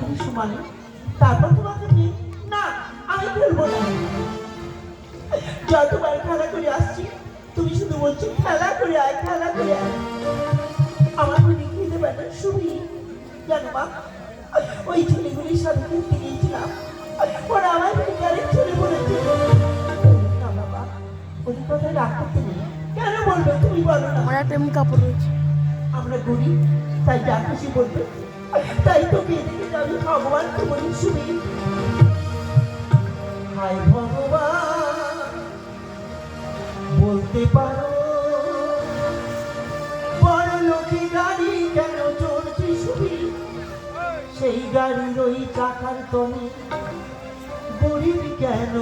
করি সমানে তারপর তোমাকে নিয়ে না আমি খেলব না। যতবার খেলা করে আসছি তুমি শুধু বলছো খেলা করে আয় খেলা করে আয়। আমার কোনো খেতে পারে শুনি জানো মা ওই ছেলেগুলির সাথে খেলতে গিয়েছিলাম। ওরা আমার ফিঙ্গারে ছেলে বলেছে না বাবা ওদের কথা রাগ করতে নেই। কেন বলবে তুমি বলো না। আমার একটা কাপড় রয়েছে। আমরা গরিব তাই যা খুশি বলবে। তাই তোকে এদিকে যাবে ভগবান তো বলি শুনি হায় ভগবান, বলতে পারো গাড়ি কেন সেই গাড়ির ওই চাকার তলে গরিব কেন